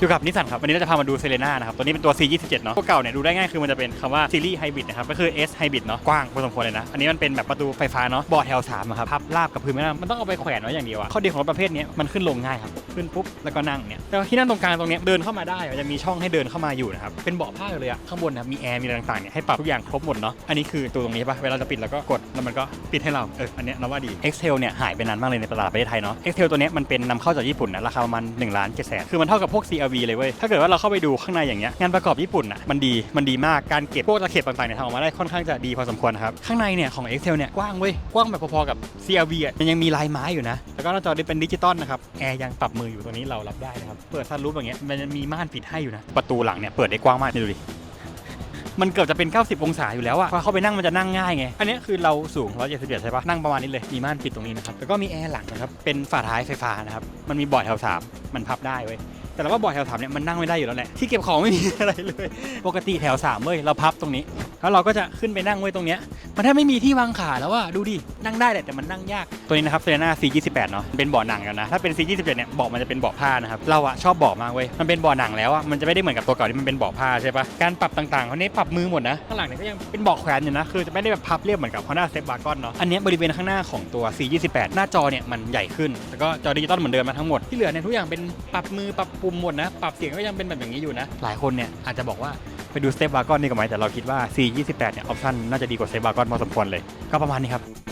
อยู่กับนิสสันครับวันนี้เราจะพามาดูเซเลน่านะครับ ตัวนี้เป็นตัว C27 เนาะตัวเก่าเนี่ยดูได้ง่ายคือมันจะเป็นคำว่าซีรีส์ไฮบริดนะครับ ก็คือ S ไฮบริดเนาะกว้างพอสมควรเลยนะ อันนี้มันเป็นแบบประตูไฟฟ้าเนาะเบาะแถว3อะครับพับราบกับพื้นไม่ได้มันต้องเอาไปแขวนไว้อย่างเดียวอะข้อดีของรถประเภทนี้มันขึ้นลงง่ายครับ ขึ้นปุ๊บแล้วก็นั่งเนี่ยแต่ที่นั่งตรงกลางตรงเนี้ยเดินเข้ามาได้มันจะมีช่องให้เดินเข้ามาอยู่นะครับเป็นเบาะผ้าเลยอะข้างบนนะมีแอร์มีอะไรต่างๆเนี่ยให้ปรับทุกอย่างครบหมดเนาะอันนี้คือตัวตรงนี้ปะเวลาจะปิดแล้วก็กดแล้วมันก็ปิดให้เราเอออันเนี้ยเราว่าดี Excel เนี่ยหายไปนานมากเลยในตลาดประเทศไทยเนาะ Excel ตัวเนี้ยมันเป็นนำเข้าจากญี่ปุ่นนะราคาประมาณ1ล้าน7แสนคือมันเท่ากับพวก RV เลยเว้ย ถ้าเกิดว่าเราเข้าไปดูข้างในอย่างเงี้ย งานประกอบญี่ปุ่นอะ มันดี มันดีมาก การเก็บพวกตะเข็บต่างๆเนี่ยทำออกมาได้ค่อนข้างจะดีพอสมควรครับ ข้างในเนี่ยของ Excel เนี่ยกว้างเว้ย กว้างแบบพอๆกับ CRV อะ มันยังมีลายไม้อยู่นะ แล้วก็หน้าจอเป็นดิจิตอลนะครับ แอร์ยังปรับมืออยู่ตัวนี้เรารับได้นะครับ เปิดซันรูฟอย่างเงี้ย มันจะมีม่านปิดให้อยู่นะ ประตูหลังเนี่ยเปิดได้กว้างมากนี่ดูดิมันเกือบจะเป็น 90 องศาอยู่แล้วอะพอเข้าไปนั่งมันจะนั่งง่ายไง อันนี้คือเราสูง 177ใช่ปะนั่งประมาณนี้เลย มีม่านปิดตรงนี้นะครับ แล้วก็มีแอร์หลังนะครับ เป็นฝาท้ายไฟฟ้านะครับ มันมีเบาะแถว3มันพับได้เว้ย แต่เราว่าบ่อแถวถามเนี่ยมันนั่งไม่ได้อยู่แล้วแหละที่เก็บของไม่มีอะไรเลย ปกติแถว3เว้ยเราพับตรงนี้ แล้วเราก็จะขึ้นไปนั่งไว้ตรงเนี้ยมันแทบไม่มีที่วางขาแล้วว่าดูดิ นั่งได้แหละแต่มันนั่งยาก ตัวนี้นะครับเซเลน่า C28 เนาะเป็นเบาะหนังกันนะ ถ้าเป็น C27 เนี่ยเบาะมันจะเป็นเบาะผ้านะครับ เราอะชอบเบาะมากเว้ย มันเป็นเบาะหนังแล้วอะมันจะไม่ได้เหมือนกับตัวเก่าที่มันเป็นเบาะผ้าใช่ปะการปรับต่างๆเขาเนี้ปรับมือหมดนะ ข้างหลังเนี่ยก็ยังเป็นเบาะแขวนอยู่นะ คือจะไม่ได้แบบพับเรียบเหมือนกับ Honda Step Wagon เนาะ อันเนี้ยบริเวณข้างหน้าของตัว C28 หน้าจอเนี่ยมันใหญ่ขึ้น แล้วก็จอดิจิตอลเหมือนเดิมมาทั้งหมด ที่เหลือเนี่ยทุกอย่างเป็นปรับมือปรับปุ่มหมดนะ ปรับเสียงก็ยังเป็นแบบอย่างนี้อยู่นะ หลายคนเนี่ยอาจจะบอกว่า ไปดูสเตปวากอนนี่ก็ไหมแต่เราคิดว่า C28 เนี่ยออปชั่นน่าจะดีกว่าสเตปวากอนพอสมควรเลย ก็ประมาณนี้ครับ